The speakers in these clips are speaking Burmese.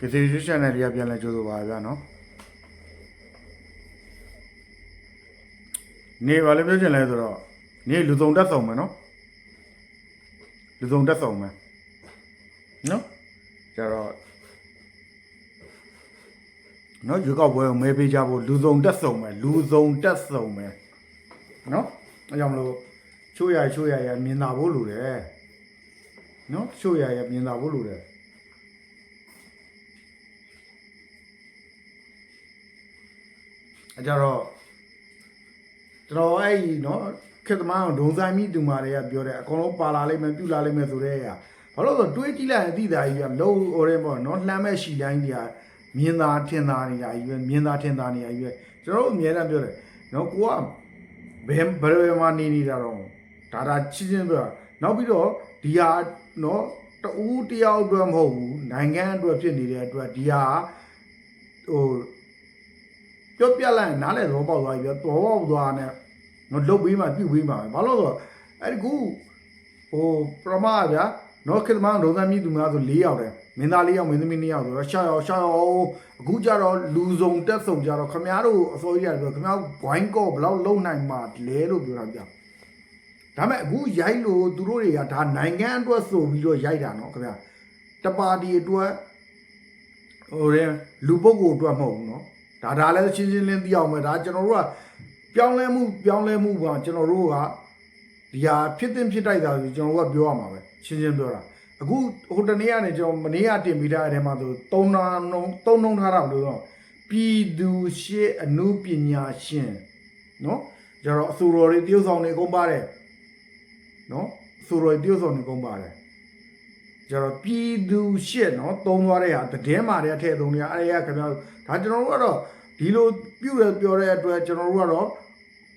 ကစီရွှေ channel လေးကပြန်လဲကြိုးဆိုပါဗျာနော်နေပါလေပြောချင်လဲဆိုတော့နေလူစုံတက်ဆောင်မယ်နော်လူစုံတက်ဆောင်မယ်နော်ကျတော့နော်ရွေးကောက်ပွဲကိုမဲပေးကြဖို့လူစုံတက်ဆောင်မယ်လူစုံတက်ဆောင်မယ်နော်အဲကြောင့်မလို့ချိုးရချိုးရရမြင်သာဖို့လိုတယ်နော်ချိုးရရမြင်သာဖို့လိုတယ် အဲကြတော့ကျွန်တော်အဲ့ဒီနော်ခေတ်သမားဒုံဆိုင်မိတူမာတွေကပြောတယ်အကုန်လုံးပါလာလိမ့်မယ်ပြုလာလိမ့်မယ်ဆိုတဲ့ဟာဘာလို့လဲဆိုတော့တွေးကြည့်လိုက်ရင်သိတာကြီးကလုံးဟိုရဲပေါ့နော်လှမ်းမဲ့ရှီတိုင်းကြီးကမြင်သာထင်သာနေတာကြီးပဲမြင်သာထင်သာနေတာကြီးပဲကျွန်တော်တို့အများအားပြောတယ်နော်ကိုကဘယ်ဘယ်မှာနေနေတာတော့ဒါဒါချင်းချင်းပြောနောက်ပြီးတော့ဒီဟာနော်တူတယောက်အတွက်မဟုတ်ဘူးနိုင်ငံအတွက်ဖြစ်နေတဲ့အတွက်ဒီဟာဟို ပြောပြလိုက်ရင်နားလဲသဘောပေါက်သွားပြီပြောသဘောပေါက်သွားတယ်နော်လုတ်ပြီးမှပြုတ်ပြီးမှဘာလို့လဲဆိုတော့အဲ့ဒီကူဟိုပရမဗျာနော်ခေတ္တမဒုံသမီးသူများဆို၄ယောက်တယ်မင်းသား၄ယောက်မင်းသမီး၂ယောက်ဆိုတော့ရှာယောက်ရှာယောက်အခုကြတော့လူစုံတက်စုံကြတော့ခမားတို့အစိုးရရတယ်ပြောခမားဘွိုင်းကော့ဘယ်လောက်လုံနိုင်မှာလဲလို့ပြောတာဗျာဒါမဲ့အခုရိုက်လို့သူတို့တွေကဒါနိုင်ငံအတွက်ဆိုပြီးတော့ရိုက်တာနော်ခင်ဗျာတပါတီအတွက်ဟိုရဲလူပုဂ္ဂိုလ်အတွက်မဟုတ်ဘူးနော် ဒါဒါလည်းရှင်းရှင်းလင်းသိအောင်ပဲဒါကျွန်တော်တို့ကပြောင်းလဲမှုပြောင်းလဲမှုပါကျွန်တော်တို့ကဒီဟာဖြစ်တင်ဖြစ်တိုက်တာဆိုကျွန်တော်တို့ကပြောရမှာပဲရှင်းရှင်းပြောတာအခုဟိုတနေ့ကနေကျွန်တော်မနေ့ကတင်ပြီးသားအဲ့ထဲမှာဆိုသုံးနာနှုံသုံးနှုံထားတာဘယ်လိုတော့ပြည်သူရှေ့အမှုပညာရှင်နော်ကျွန်တော်အစိုးရတွေတရုတ်ဆောင်တွေကုန်ပါတယ်နော်အစိုးရတွေတရုတ်ဆောင်တွေကုန်ပါတယ် ကျတော့ပြည်သူရှစ်နော်သုံးသွားတဲ့ဟာတည်င်းမာတဲ့အထက်သုံးနေရအဲ့ဒါကခင်ဗျားဒါကျွန်တော်တို့ကတော့ဒီလိုပြုတ်ရပြောတဲ့အတွက်ကျွန်တော်တို့ကတော့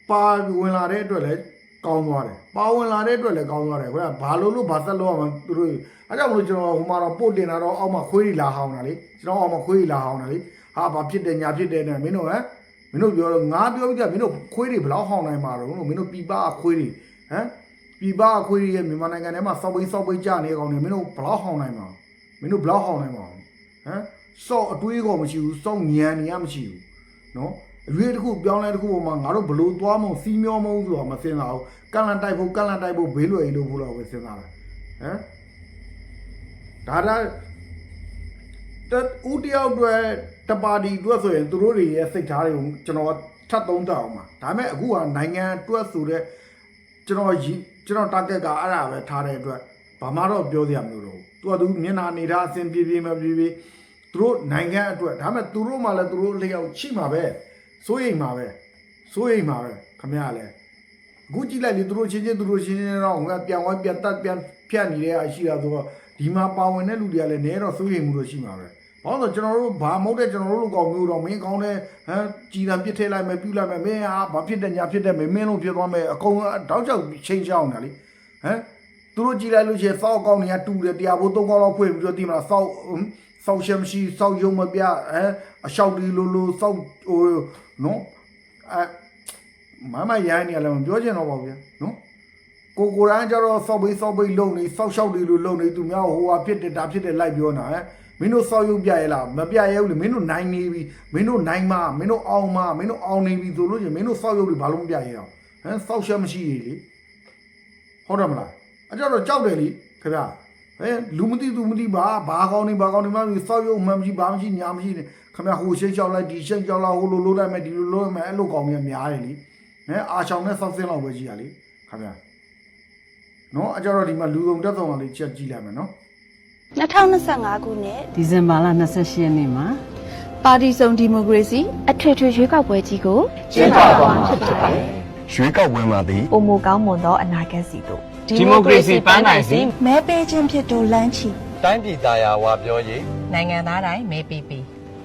ပါဝင်လာတဲ့အတွက်လည်းကောင်းသွားတယ်ပါဝင်လာတဲ့အတွက်လည်းကောင်းသွားတယ်ခင်ဗျာဘာလို့လို့ဘာသက်လို့ရမှန်းသူတို့အဲကြောင့်မလို့ကျွန်တော်ဟိုမှာတော့ပို့တင်တာတော့အောက်မှာခွေးရီလာဟောင်းတာလေကျွန်တော်အောက်မှာခွေးရီလာဟောင်းတာလေဟာဘာဖြစ်တယ်ညာဖြစ်တယ်နဲ့မင်းတို့ဟမ်မင်းတို့ပြောတော့ငါပြောပြီးကြမင်းတို့ခွေးတွေဘယ်လောက်ဟောင်းနိုင်မှာတော့မင်းတို့ပြပခွေးတွေဟမ် ပြည်ပအခွေးရဲ့မြန်မာနိုင်ငံထဲမှာစောက်ပိတ်စောက်ပိတ်ကြနေကောင်နေမင်းတို့ဘလောက်ဟောင်းနိုင်မှာမင်းတို့ဘလောက်ဟောင်းနိုင်မှာဟမ်စောက်အတွေးကောမရှိဘူးစောက်ညံနေရမရှိဘူးနော်အရွေးတစ်ခုပြောင်းလဲတစ်ခုပေါ်မှာငါတို့ဘလို့သွားမုံစီးမျောမုံဆိုတာမစင်တာဘူးကန့်လန့်တိုက်ဖို့ကန့်လန့်တိုက်ဖို့ဘေးလွယ်လို့ဖို့တော့ပဲစဉ်းစားတာဟမ်ဒါဒါတဦးတယောက်အတွက်တပါတီအတွက်ဆိုရင်သူတို့တွေရဲ့စိတ်ထားတွေကိုကျွန်တော်ထပ်သုံးသပ်အောင်ပါဒါပေမဲ့အခုကနိုင်ငံအတွက်ဆိုတဲ့ကျွန်တော်ရီ ကျွန်တော် target ကအဲ့ဒါပဲထားတဲ့အတွက်ဘာမှတော့ပြောစရာမလိုတော့ဘူးသူကသူမျက်နှာအနေထားအဆင်ပြေပြေမပြေပြေသူတို့နိုင်ငံအတွက်ဒါပေမဲ့သူတို့မှလည်းသူတို့လျှောက်ရှိမှာပဲစိုးရိမ်မှာပဲစိုးရိမ်မှာပဲခမရလဲအခုကြည့်လိုက်လေသူတို့ချင်းချင်းသူတို့ချင်းချင်းတော့ငါပြန်ဝိုင်းပြန်တက်ပြန်ဖြတ်နေတဲ့အရှိတာဆိုတော့ဒီမှာပါဝင်တဲ့လူတွေကလည်းနဲတော့စိုးရိမ်မှုတော့ရှိမှာပဲ ဘာလို့လဲကျွန်တော်တို့ဘာမဟုတ်တဲ့ကျွန်တော်တို့လူကောင်မျိုးတော့မင်းကောင်းတဲ့ဟမ်ကြည်တံပြစ်ထဲလိုက်မယ်ပြူလိုက်မယ်မင်းဟာဘာဖြစ်တဲ့ညာဖြစ်တဲ့မင်းမင်းလုံးဖြစ်သွားမယ်အကုန်တောက်ချောက်ချင်းချောင်းနေတာလေဟမ်သူတို့ကြည်လိုက်လို့ရှိရင်စောက်ကောင်းတွေကတူတယ်တရားဘိုးသုံးကောင်းလောက်ဖွင့်ပြီးတော့ဒီမှာစောက်စောက်ရှမ်ရှိစောက်ယုံမပြဟမ်အလျှောက်ဒီလိုလိုစောက်ဟိုနော်အဲမမရိုင်းနေရလဲမပြောချင်တော့ပါဘူးဗျာနော်ကိုကိုရန်ကြတော့စောက်ပိတ်စောက်ပိတ်လုံနေစောက်ရှောက်တွေလိုလုံနေသူများဟိုဟာဖြစ်တယ်ဒါဖြစ်တယ်လိုက်ပြောနေတာဟဲ့ မင်းတို့စောက်ရုပ်ပြရဲလားမပြရဲဘူးလေမင်းတို့နိုင်နေပြီမင်းတို့နိုင်မမင်းတို့အောင်မမင်းတို့အောင်နေပြီဆိုလို့ချင်းမင်းတို့စောက်ရုပ်တွေဘာလို့မပြရဲတော့ဟမ်စောက်ရှက်မရှိရလေဟုတ်တယ်မလားအကြတော့ကြောက်တယ်လေခင်ဗျာဟဲ့လူမသိသူမသိဘာဘာကောင်းနေဘာကောင်းနေမှစောက်ရုပ်မှမရှိဘာမရှိညာမရှိနေခင်ဗျာဟိုရှင်းချောက်လိုက်ဒီရှင်းချောက်လိုက်ဟိုလိုလိုလိုက်မယ်ဒီလိုလိုလိုက်မယ်အဲ့လိုကောင်းနေများတယ်လေဟဲ့အာချောင်နဲ့စောက်စင်းလောက်ပဲကြီးရလေခင်ဗျာနော်အကြတော့ဒီမှာလူကုန်တက်ဆောင်လေးချက်ကြည့်လိုက်မယ်နော် 2025ခုနှစ်ဒီဇင်ဘာလ28ရက်နေ့မှာပါတီစုံဒီမိုကရေစီအထွေထွေရွေးကောက်ပွဲကြီးကိုကျင်းပသွားမှာဖြစ်ပါတယ်။ရွေးကောက်ပွဲမှာသည်ပုံမကောင်းမွန်သောအနာဂတ်စီတို့ဒီမိုကရေစီပန်းနိုင်စီမဲပေးခြင်းဖြစ်တို့လမ်းချီတိုင်းပြည်သားယာဝါပြောရေးနိုင်ငံသားတိုင်းမဲပေးပြီး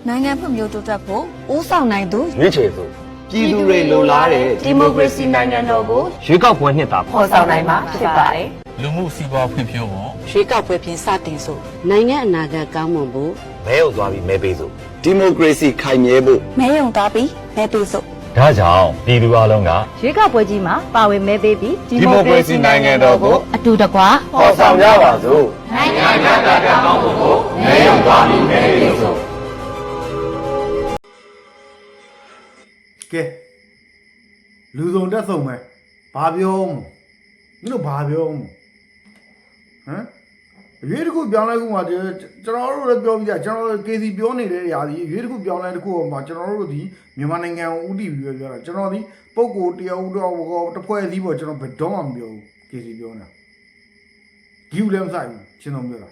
နိုင်ငံဖွံ့ဖြိုးတိုးတက်ဖို့ဦးဆောင်နိုင်သူရွေးချယ်သူပြည်သူတွေလိုလားတဲ့ဒီမိုကရေစီနိုင်ငံတော်ကိုရွေးကောက်ပွဲနှစ်တာဖော်ဆောင်နိုင်မှာဖြစ်ပါတယ် လူမှုစီးပွားဖွံ့ဖြိုးဖို့ရွေးကောက်ပွဲဖြင့်စတင်စို့နိုင်ငံအနာဂတ်ကောင်းမွန်ဖို့မဲရုံသွားပြီးမဲပေးစို့ဒီမိုကရေစီခိုင်မြဲဖို့မဲရုံသွားပြီးမဲပေးစို့ဒါကြောင့်ပြည်သူအလုံးကရွေးကောက်ပွဲကြီးမှာပါဝင်မဲပေးပြီးဒီမိုကရေစီနိုင်ငံတော်ကိုအတူတကွဟောဆောင်ရပါစို့နိုင်ငံအနာဂတ်ကောင်းမွန်ဖို့မဲရုံသွားပြီးမဲပေးစို့ကဲလူစုံတက်ဆုံးမဲ့ဘာပြောမလို့ဘာပြောမလို့ ဟမ်အရေးတစ်ခုပြောင်းလိုက်ခုမှကျွန်တော်တို့လည်းပြောပြကြကျွန်တော်တို့ KC ပြောနေတဲ့ຢာဒီအရေးတစ်ခုပြောင်းလိုက်တစ်ခုမှကျွန်တော်တို့ဒီမြန်မာနိုင်ငံကိုဥတည်ပြီးပြောတာကျွန်တော်ဒီပုံကိုတယောက်တော့တစ်ဖွဲ့စည်းပေါ့ကျွန်တော်ဘယ်တော့မှမပြောဘူး KC ပြောနေတာဂီယူလည်းမဆိုင်ဘူးရှင်းတော့ပြောတာ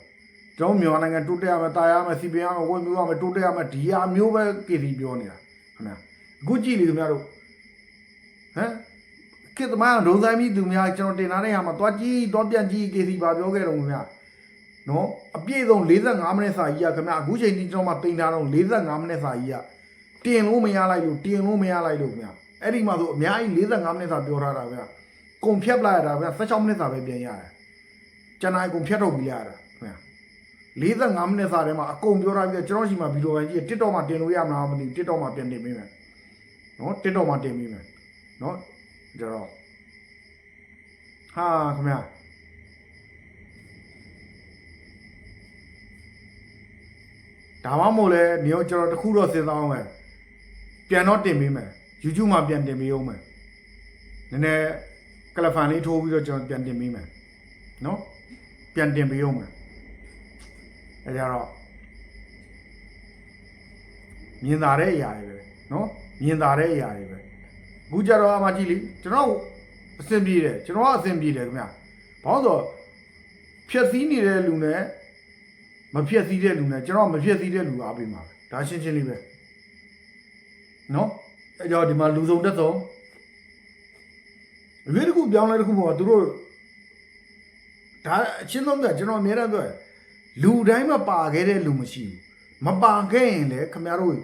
ကျွန်တော်မြန်မာနိုင်ငံတိုးတက်ရမယ်တာယာမယ်စီပင်ရမယ်ဝယ်မျိုးရမယ်တိုးတက်ရမယ်ဒီဟာမျိုးပဲ KC ပြောနေတာခင်ဗျာအခုကြည့်လေခင်ဗျားတို့ဟမ် ကိတမန်ဒုံဆိုင်မိသူများကျွန်တော်တင်ထားတဲ့ဟာမှာတွားကြည့်တွားပြန်ကြည့် KC ပါပြောခဲ့တော့ခင်ဗျာနော်အပြည့်ဆုံး45မိနစ်စာကြီးကခင်ဗျအခုချိန်ဒီကျွန်တော်မှတင်ထားတော့45မိနစ်စာကြီးကတင်လို့မရလိုက်လို့တင်လို့မရလိုက်လို့ခင်ဗျအဲ့ဒီမှာဆိုအများကြီး45မိနစ်စာပြောထားတာဗျကုန်ဖြတ်ပလိုက်ရတာဗျ16မိနစ်စာပဲပြန်ရတယ်ကျန်တာကုန်ဖြတ်ထုတ်ပြီးရတာခင်ဗျ45မိနစ်စာထဲမှာအကုန်ပြောထားပြီးကျွန်တော်ရှိမှဗီဒီယိုပိုင်းကြီး TikTok မှာတင်လို့ရမလားမသိဘူး TikTok မှာပြန်တင်ပေးမယ်နော် TikTok မှာတင်ပေးမယ်နော် ကြတော့ဟာခင်ဗျဒါမှမဟုတ်လဲနေရောကျွန်တော်တခုတော့စဉ်းစားအောင်မယ်ပြန်တော့တင်ပေးမယ် YouTube မှာပြန်တင်ပေးအောင်မယ်နည်းနည်းကလဖန်လေးထိုးပြီးတော့ကျွန်တော်ပြန်တင်ပေးမယ်နော်ပြန်တင်ပေးအောင်မယ်အဲကြတော့မြင်သာတဲ့အရာတွေပဲနော်မြင်သာတဲ့အရာတွေပဲ အခုကြတော့အမကြည့်လေကျွန်တော်အဆင်ပြေတယ်ကျွန်တော်ကအဆင်ပြေတယ်ခင်ဗျဘာလို့ဆိုဖြည့်စည်းနေတဲ့လူနဲ့မဖြက်စည်းတဲ့လူနဲ့ကျွန်တော်မဖြက်စည်းတဲ့လူအားပေးမှာပဲဒါရှင်းရှင်းလေးပဲနော်အဲကြောင့်ဒီမှာလူစုံတက်ဆုံးအရေးတခုပြောင်းလဲတခုပေါ့သူတို့ဒါအချင်းဆုံးပြကျွန်တော်အများအားပြောတယ်လူတိုင်းမပါခဲ့တဲ့လူမရှိဘူးမပါခဲ့ရင်လေခင်ဗျားတို့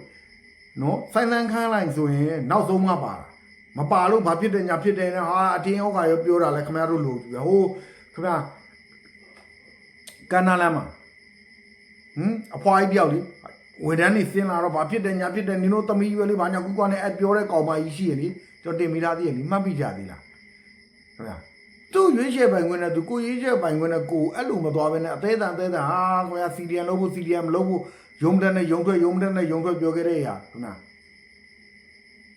နော်ဆိုင်လန်းခန်းလိုက်ဆိုရင်နောက်ဆုံးမှပါတာ မပါလို့ဘာဖြစ်တယ်ညာဖြစ်တယ်နဲ့ဟာအတင်းဩကရောပြောတာလဲခင်ဗျားတို့လို့ဟိုခင်ဗျာကန္နာလမ်းမှာဟမ်အဖွားကြီးတယောက်လေဝေဒန်းနေစင်းလာတော့ဘာဖြစ်တယ်ညာဖြစ်တယ်နင်တို့သမီးရွယ်လေးဘာညာကူကွာနဲ့အပြောတဲ့ကောင်မကြီးရှိရလေကျွန်တော်တင်မိသားသေးရလေမှတ်မိကြသေးလားဟုတ်လားသူ့ရွေးချယ်ပိုင်ခွင့်နဲ့သူကိုရွေးချယ်ပိုင်ခွင့်နဲ့ကိုအဲ့လိုမသွားဘဲနဲ့အသေးတန်အသေးတန်ဟာခင်ဗျာစီဒီယန်လုပ်ဖို့စီဒီယန်မလုပ်ဖို့ယုံတဲ့နဲ့ယုံထွက်ယုံတဲ့နဲ့ယုံထွက်ပြောခဲ့တဲ့ရာခင်ဗျာ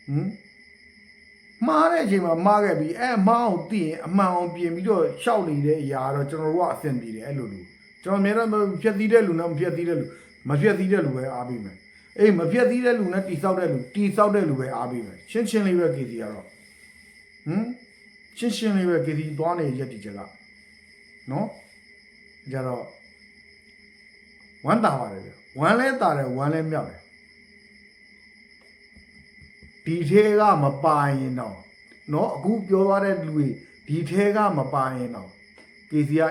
ဟမ် မားတဲ့အချိန်မှာမားခဲ့ပြီးအဲမားအောင်သိရင်အမှန်အောင်ပြင်ပြီးတော့ရှောက်နေတဲ့အရာတော့ကျွန်တော်တို့ကအဆင်ပြေတယ်အဲ့လိုလိုကျွန်တော်အများတော့ဖြက်သီးတဲ့လူနဲ့မဖြက်သီးတဲ့လူမဖြက်သီးတဲ့လူပဲအားပေးမယ်အေးမဖြက်သီးတဲ့လူနဲ့တိဆောက်တဲ့လူတိဆောက်တဲ့လူပဲအားပေးမယ်ရှင်းရှင်းလေးပဲကေစီကတော့ဟမ်ရှင်းရှင်းလေးပဲကေစီသွားနေရက်တီချက်ကနော်ကြတော့ဝမ်းတာပါတယ်ဗျဝမ်းလဲတာတယ်ဝမ်းလဲမြောက်တယ် ဒီထဲကမပါရင်တော့နော်အခုပြောသွားတဲ့လူတွေဒီထဲကမပါရင်တော့ကေစီက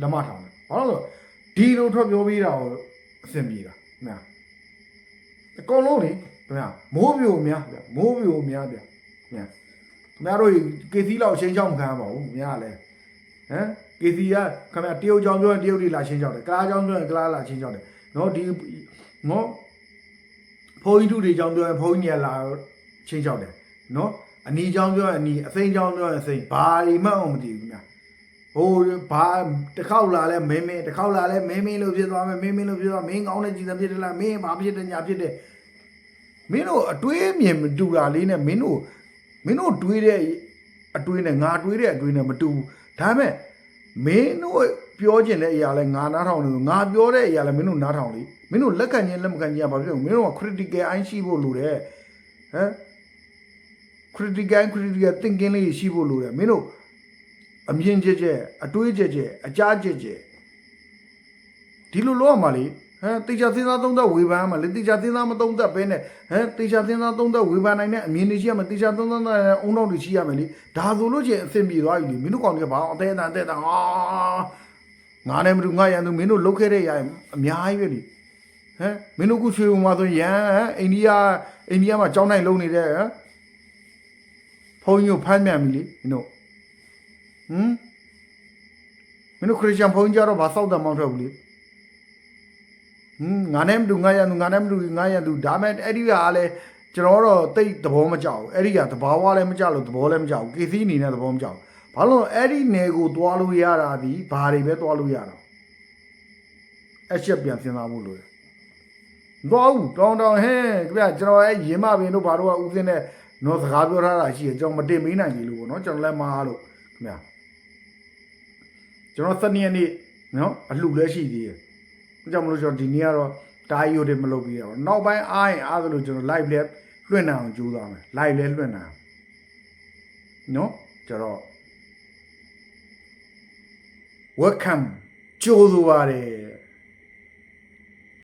လက်မထောင်တယ်ဘာလို့လဲဒီလိုထွက်ပြောပြီးတာကိုအဆင်ပြေတာခင်ဗျာအကုန်လုံးလေခင်ဗျာမိုးပြိုများဗျမိုးပြိုများဗျခင်ဗျာခင်ဗျားတို့ကေစီလောက်ချင်းချောင်းမခံပါဘူးခင်ဗျာလဲဟမ်ကေစီကခင်ဗျာတရုတ်ကြောင်ပြောရင်တရုတ်တွေလာချင်းချောင်းတယ်ကလားကြောင်ပြောရင်ကလားလာချင်းချောင်းတယ်နော်ဒီနော် ဘုန်းကြီးတို့တွေကြောင်ပြောရင်ဘုန်းကြီးတွေလာချင်းချောင်းတယ်နော်အနီကြောင်ပြောရင်အနီအစိမ်းကြောင်ပြောရင်အစိမ်းဘာတွေမှမသိဘူးခင်ဗျာဟိုဘာတစ်ခေါက်လာလဲမင်းမင်းတစ်ခေါက်လာလဲမင်းမင်းလို့ဖြစ်သွားမယ်မင်းမင်းလို့ဖြစ်သွားမင်းကောင်းတဲ့ကြည်စံဖြစ်တယ်လားမင်းဘာဖြစ်တယ်ညာဖြစ်တယ်မင်းတို့အတွေးမြင်မတူတာလေးနဲ့မင်းတို့မင်းတို့တွေးတဲ့အတွေးနဲ့ငါတွေးတဲ့အတွေးနဲ့မတူဘူးဒါပေမဲ့ မင်းတို့ပြောကျင်တဲ့အရာလဲငါနားထောင်လို့ငါပြောတဲ့အရာလဲမင်းတို့နားထောင်လေမင်းတို့လက်ခံခြင်းလက်မခံခြင်းကဘာဖြစ်လို့မင်းတို့က critical eye ရှိဖို့လိုတယ်ဟမ် critical critical thinking လေးရှိဖို့လိုတယ်မင်းတို့အမြင်ကျကျအတွေးကျကျအကြားကျကျဒီလိုလောရမှာလေ ဟမ်တေချာသင်းသားသုံးသက်ဝေဖန်မှာလေတေချာသင်းသားမသုံးသက်ပဲနဲ့ဟမ်တေချာသင်းသားသုံးသက်ဝေဖန်နိုင်တဲ့အမြင်တွေရှိရမယ်တေချာသုံးသက်တဲ့အုံနောက်တွေရှိရမယ်လေဒါဆိုလို့ချင်းအဆင်ပြေသွားပြီလေမင်းတို့ကောင်တွေကဘာအောင်အသေးအတန်အသေးအတန်ဟာငါနဲ့မတူငါရန်သူမင်းတို့လုတ်ခဲ့တဲ့ရရင်အများကြီးပဲလေဟမ်မင်းတို့ခုချွေဦးမှာဆိုရန်အိန္ဒိယအိန္ဒိယမှာကြောင်းနိုင်လုံနေတဲ့ဟမ်ဖုန်းကြီးကိုဖမ်းမြန်ပြီလေမင်းတို့ဟမ်မင်းတို့ခရစ်ယာန်ဘုန်းကြီးကြတော့ဘာစောက်တယ်မောင်းထွက်ဘူးလေ ဟမ်ငါနဲ့မတူငါရန်သူငါနဲ့မတူငါရန်သူဒါမဲ့အဲ့ဒီကလည်းကျွန်တော်တော့တိတ်သဘောမကျဘူးအဲ့ဒီကသဘာဝလည်းမကျလို့သဘောလည်းမကျဘူးကေစီအနေနဲ့သဘောမကျဘူးဘာလို့အဲ့ဒီနယ်ကိုသွားလို့ရတာဒီဘာတွေပဲသွားလို့ရတာအချက်ပြန်စဉ်းစားဖို့လိုတယ်တော့ဦးတောင်းတောင်းဟဲ့ကြပြကျွန်တော်အဲ့ရင်မပင်တို့ဘာတို့ကဦးစင်းနဲ့နော်စကားပြောထားတာရှိရကျွန်တော်မတင်မေးနိုင်သေးလို့ပေါ့နော်ကျွန်တော်လည်းမအားလို့ခင်ဗျာကျွန်တော်စနေရက်နေ့နော်အလှလည်းရှိသေးတယ်ဒါ ကြောင့်မလို့ကျွန်တော်ဒီနေ့ကတော့တာယိုတွေမလုပ်ပြီးတော့နောက်ပိုင်းအားရင်အားသလိုကျွန်တော် live လည်းလွှင့်နိုင်အောင်ကြိုးစားမယ် live လည်းလွှင့်နိုင်အောင်နော်ကျွန်တော် welcome ကြိုးဆိုပါတယ်